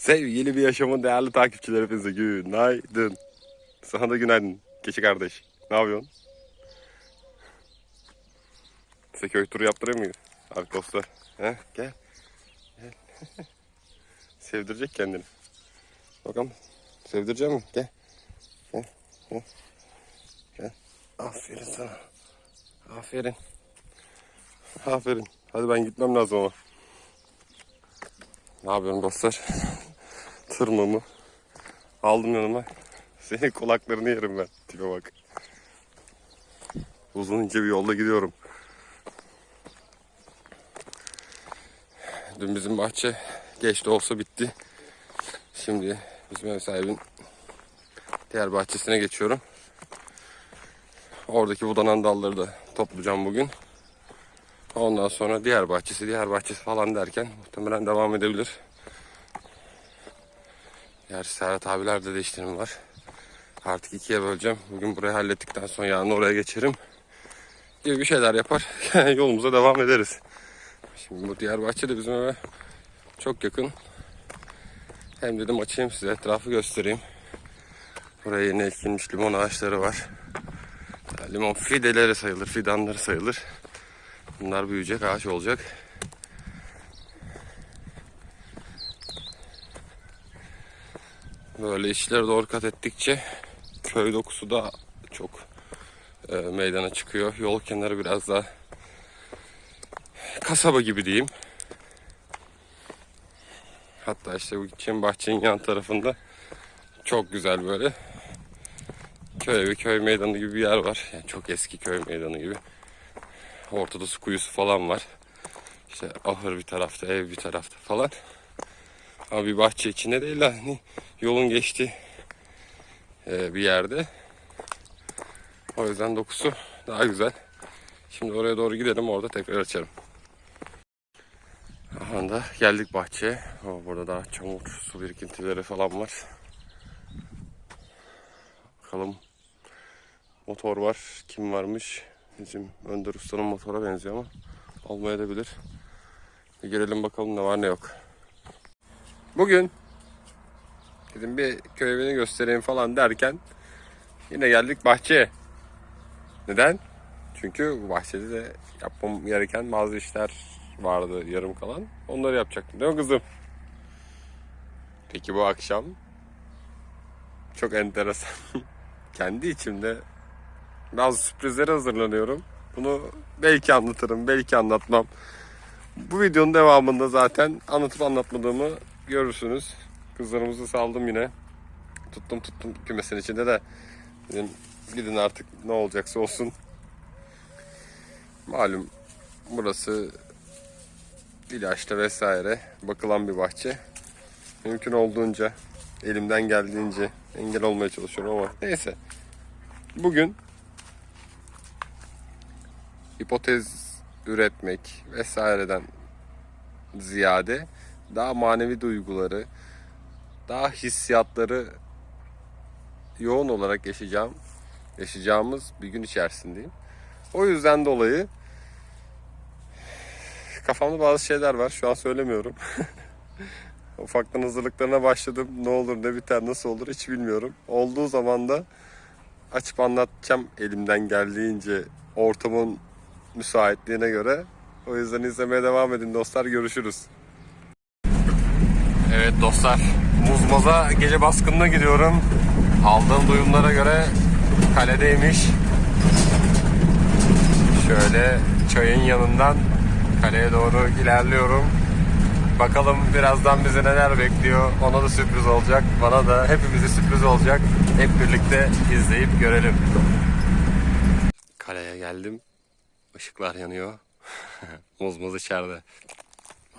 Sevgili bir yaşamın değerli takipçileri hepinize günaydın. Sana da günaydın keçi kardeş. Ne yapıyorsun? Size köy turu yaptırayım mı? Arkadaşlar. He, gel. Gel. Sevdirecek kendini. Bakalım. Sevdirecek mi? Gel. Gel. Gel. Gel. Aferin sana. Aferin. Aferin. Hadi ben gitmem lazım ama. Ne yapıyorum dostlar? Tırmamı aldım yanıma. Senin kulaklarını yerim ben. Tipe bak. Uzun ince bir yolda gidiyorum. Dün bizim bahçe geç de olsa bitti. Şimdi bizim ev sahibinin diğer bahçesine geçiyorum. Oradaki budanan dalları da toplayacağım bugün. Ondan sonra diğer bahçesi, diğer bahçesi falan derken muhtemelen devam edebilir. Gerçi Serhat abilerde de işlerim var. Artık ikiye böleceğim. Bugün burayı hallettikten sonra yarın oraya geçerim. Gibi bir şeyler yapar. Yolumuza devam ederiz. Şimdi bu diğer bahçe de bizim eve çok yakın. Hem dedim açayım size etrafı göstereyim. Buraya yeni ekilmiş limon ağaçları var. Limon fideleri sayılır, fidanları sayılır. Bunlar büyüyecek, ağaç olacak. Böyle işlere doğru kat ettikçe köy dokusu da çok e, meydana çıkıyor. Yol kenarı biraz daha kasaba gibi diyeyim. Hatta işte bu gideceğim bahçenin yan tarafında çok güzel böyle köy evi, köy meydanı gibi bir yer var. Yani çok eski köy meydanı gibi. Ortada su kuyusu falan var. İşte ahır bir tarafta, ev bir tarafta falan. Ama bir bahçe içinde değil hani yolun geçtiği e, bir yerde. O yüzden dokusu daha güzel. Şimdi oraya doğru gidelim orada tekrar açarım. Aha da geldik bahçeye. O, burada daha çamur, su birikintileri falan var. Bakalım motor var. Kim varmış? Bizim Önder Usta'nın motora benziyor ama olmayabilir. Bir girelim bakalım ne var ne yok. Bugün dedim bir köy evini göstereyim falan derken yine geldik bahçeye. Neden? Çünkü bahçede de yapmam gereken bazı işler vardı yarım kalan. Onları yapacaktım değil mi kızım? Peki bu akşam çok enteresan. Kendi içimde bazı sürprizlere hazırlanıyorum. Bunu belki anlatırım, belki anlatmam. Bu videonun devamında zaten anlatıp anlatmadığımı görürsünüz. Kızlarımızı saldım yine. Tuttum tuttum kümesin içinde de. Dedim gidin artık ne olacaksa olsun. Malum burası ilaçta vesaire bakılan bir bahçe. Mümkün olduğunca elimden geldiğince engel olmaya çalışıyorum ama neyse. Bugün hipotez üretmek vesaireden ziyade daha manevi duyguları, daha hissiyatları yoğun olarak yaşayacağım, yaşayacağımız bir gün içerisindeyim. O yüzden dolayı kafamda bazı şeyler var. Şu an söylemiyorum. Ufaktan hazırlıklarına başladım. Ne olur ne biter nasıl olur hiç bilmiyorum. Olduğu zaman da açıp anlatacağım elimden geldiğince ortamın müsaitliğine göre. O yüzden izlemeye devam edin dostlar. Görüşürüz. Evet dostlar. Muzmaz'a gece baskınına gidiyorum. Aldığım duyumlara göre kaledeymiş. Şöyle çayın yanından kaleye doğru ilerliyorum. Bakalım birazdan bizi neler bekliyor. Ona da sürpriz olacak. Bana da hepimize sürpriz olacak. Hep birlikte izleyip görelim. Kaleye geldim. Işıklar yanıyor. Muzmuz içeride.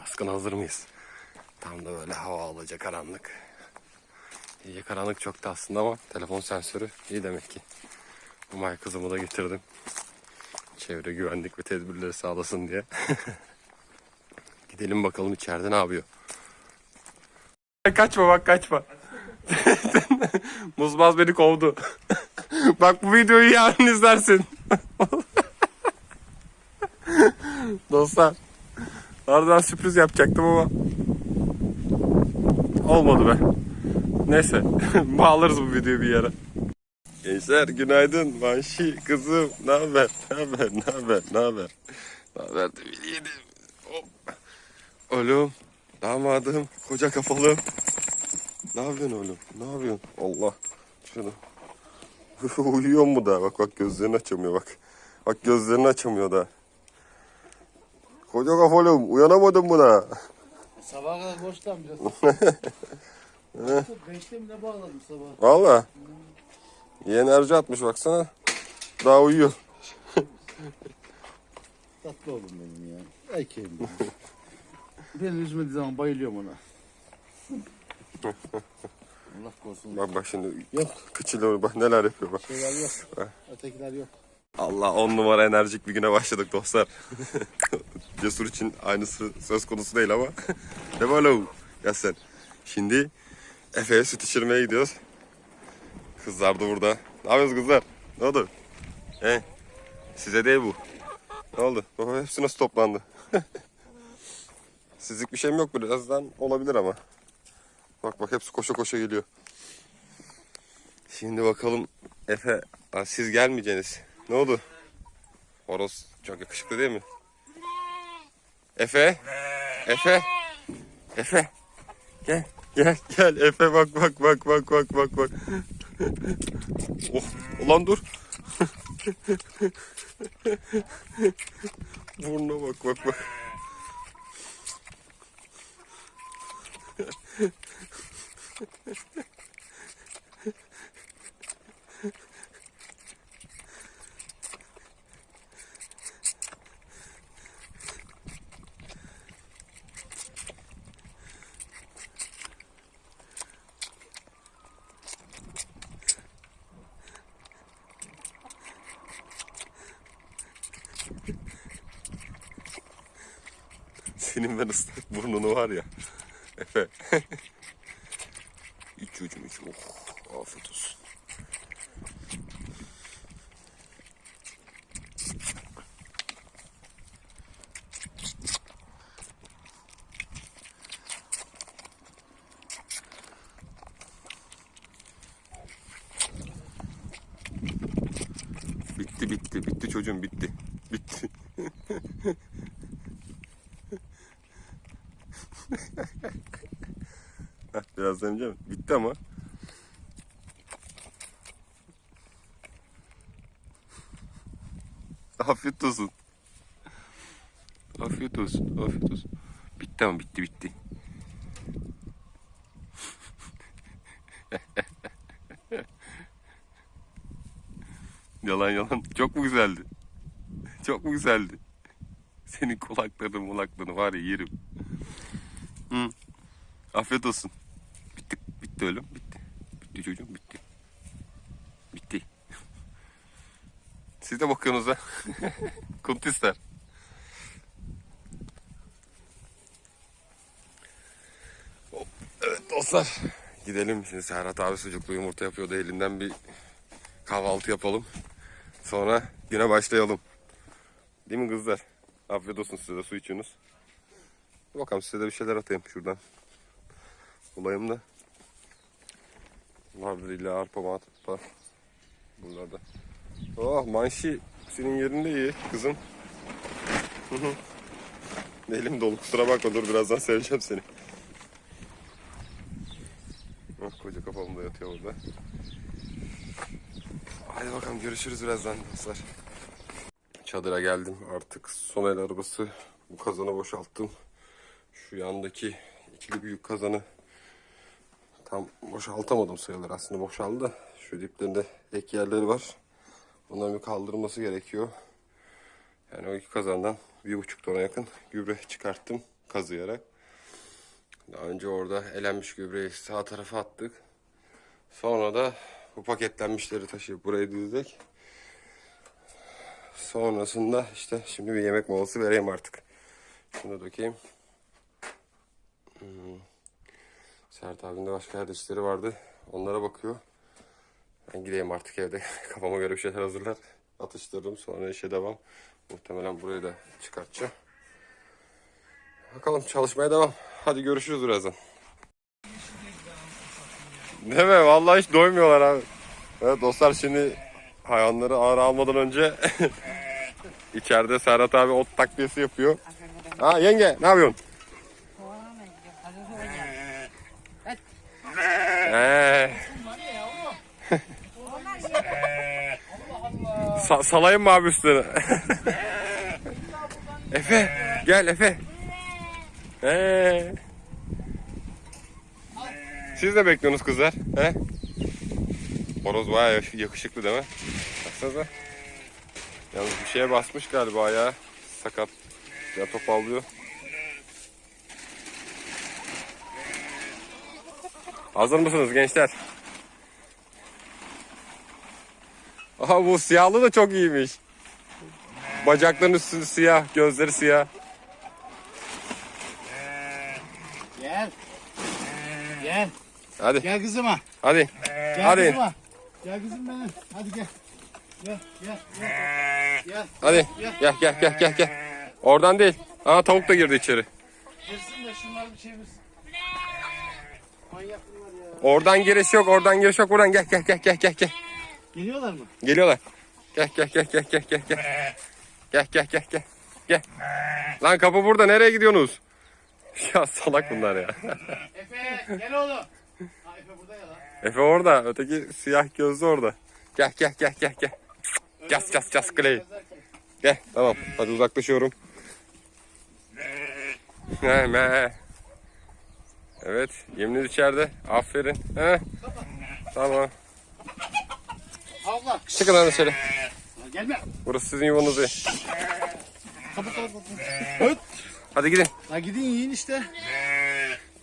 Baskın hazır mıyız? Tam da böyle hava alacak karanlık. İyice karanlık çoktu aslında ama telefon sensörü iyi demek ki. Umay kızımı da getirdim. Çevre güvenlik ve tedbirleri sağlasın diye. Gidelim bakalım içeride ne yapıyor. Kaçma bak kaçma. Muzmaz beni kovdu. bak bu videoyu yarın izlersin. Dostlar. Ardından sürpriz yapacaktım ama olmadı be. Neyse bağlarız bu videoyu bir yere. Gençler günaydın. Manşi kızım ne haber? Ne haber? Ne haber? Ne haber? Ne haber bileydim. Hop. Oğlum, damadım, koca kafalı. Ne yapıyorsun oğlum? Ne yapıyorsun? Allah. Şunu. Uyuyor mu da? Bak bak gözlerini açamıyor bak. Bak gözlerini açamıyor da. Koca kafalım uyanamadın mı da? Sabaha kadar boştan biraz. Beşte mi ne bağladım sabah? Valla. İyi enerji atmış baksana. Daha uyuyor. Tatlı oğlum benim ya. Erkeğim benim. Beni üzmediği zaman bayılıyorum ona. Allah korusun. Bak bak şimdi Yok. kıçıyla bak neler yapıyor bak. Şeyler yok. Ötekiler yok. Allah on numara enerjik bir güne başladık dostlar. Cesur için aynısı söz konusu değil ama. ne böyle o? Ya sen. Şimdi Efe'ye süt içirmeye gidiyoruz. Kızlar da burada. Ne yapıyorsunuz kızlar? Ne oldu? He? Size değil bu. Ne oldu? Baba hepsi nasıl toplandı? Sizlik bir şeyim yok birazdan olabilir ama. Bak bak hepsi koşa koşa geliyor. Şimdi bakalım Efe siz gelmeyeceksiniz. Ne oldu? Horoz çok yakışıklı değil mi? Efe? Efe? Efe? Gel, gel, gel. Efe bak, bak, bak, bak, bak, bak, bak. oh, ulan dur. Burnuna bak, bak, bak. Senin ben ıslak burnunu var ya. Efe. iç çocuğum iç. Oh, afiyet olsun. Bitti bitti bitti çocuğum. Bitti. Heh, Biraz demeyeceğim. Bitti ama. Afiyet olsun. Afiyet olsun. Afiyet olsun. Bitti ama bitti bitti. yalan yalan. Çok mu güzeldi? Çok mu güzeldi? Senin kulaklarını mulaklarını var ya yerim. Hı. Afiyet olsun. Bitti, bitti oğlum, bitti. Bitti çocuğum, bitti. Bitti. Siz de bakıyorsunuz ha. Kuntisler. Evet dostlar. Gidelim şimdi Serhat abi sucuklu yumurta yapıyordu. Elinden bir kahvaltı yapalım. Sonra güne başlayalım. Değil mi kızlar? Afiyet olsun size de su içiyorsunuz. Bakalım size de bir şeyler atayım şuradan. Bulayım da. Vardır illa arpa mantıklı. Buralarda. Oh manşi senin yerinde iyi kızım. Elim dolu kusura bakma dur birazdan seveceğim seni. Oh, koca kafam da yatıyor burada. Hadi bakalım görüşürüz birazdan dostlar. Çadıra geldim artık son el arabası bu kazanı boşalttım. Şu yandaki ikili büyük kazanı tam boşaltamadım sayılır aslında boşaldı şu diplerinde ek yerleri var. Onların bir kaldırılması gerekiyor. Yani o iki kazandan bir buçuk tona yakın gübre çıkarttım kazıyarak. Daha önce orada elenmiş gübreyi sağ tarafa attık. Sonra da bu paketlenmişleri taşıyıp buraya dizdik. Sonrasında işte şimdi bir yemek molası vereyim artık. Şunu dökeyim. Hmm. Sert abinin de başka yerde işleri vardı. Onlara bakıyor. Ben gideyim artık evde. Kafama göre bir şeyler hazırlar. Atıştırırım sonra işe devam. Muhtemelen burayı da çıkartacağım. Bakalım çalışmaya devam. Hadi görüşürüz birazdan. Değil mi? Vallahi hiç doymuyorlar abi. Evet dostlar şimdi hayvanları ağır almadan önce içeride Serhat abi ot takviyesi yapıyor. Ha yenge ne yapıyorsun? Sa- salayım mı abi üstüne? Efe gel Efe. Ee. Siz de bekliyorsunuz kızlar. He? Horoz bayağı yakışıklı değil mi? Baksanıza. Yalnız bir şeye basmış galiba ya. Sakat. Ya topallıyor. Hazır mısınız gençler? Aha bu siyahlı da çok iyiymiş. Bacakların üstü siyah, gözleri siyah. Gel. Gel. Hadi, Gel kızıma. hadi. Gel Hadi. kızıma. Gel kızım benim. Hadi gel. Gel gel gel. Gel. Hadi. Gel, gel, gel, gel, gel. Oradan değil. Aa tavuk da girdi içeri. Girsin de şunları bir çevirsin. Manyak bunlar ya. Oradan giriş yok, oradan giriş yok. Buradan gel, gel, gel, gel, gel, gel. Geliyorlar mı? Geliyorlar. Gel, gel, gel, gel, gel, gel, gel. Gel, gel, gel, gel. Gel. Lan kapı burada. Nereye gidiyorsunuz? Ya salak bunlar ya. Efe gel oğlum. Ha Efe burada ya lan. Efe orada. Öteki siyah gözlü orada. Gel, gel, gel, gel, gel. Cas, cas, cas, Clay. Gel, tamam. Hadi uzaklaşıyorum. He, me. Evet, yeminiz içeride. Aferin. He. Tamam. Allah. Çıkın lan dışarı. Ha, Gelme. Burası sizin yuvanız değil. Kapat kapat kapat. Öt. Hadi gidin. La gidin yiyin işte.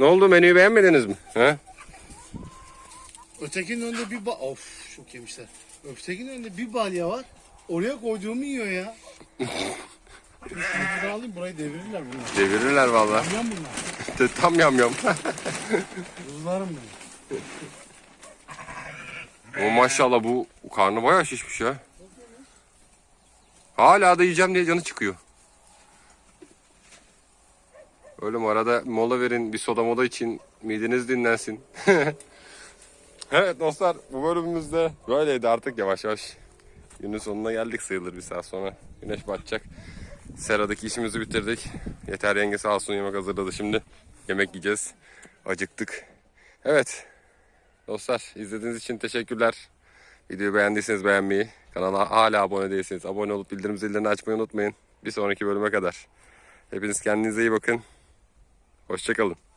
Ne oldu? Menüyü beğenmediniz mi? He? Ötekinin önünde bir ba... Of çok yemişler. Ötekinin önünde bir balya var. Oraya koyduğumu yiyor ya. Şunu alayım burayı devirirler bunlar. Devirirler vallahi. Yiyor bunlar. Tam yam yam. Kuzularım benim. O maşallah bu karnı bayağı şişmiş ya. Hala da yiyeceğim diye canı çıkıyor. Mi? Arada mola verin bir soda moda için mideniz dinlensin. evet dostlar bu bölümümüzde böyleydi artık yavaş yavaş. Günün sonuna geldik sayılır bir saat sonra. Güneş batacak. Sera'daki işimizi bitirdik. Yeter yenge sağ olsun yemek hazırladı şimdi. Yemek yiyeceğiz. Acıktık. Evet Dostlar izlediğiniz için teşekkürler. Videoyu beğendiyseniz beğenmeyi, kanala hala abone değilseniz abone olup bildirim zillerini açmayı unutmayın. Bir sonraki bölüme kadar. Hepiniz kendinize iyi bakın. Hoşçakalın.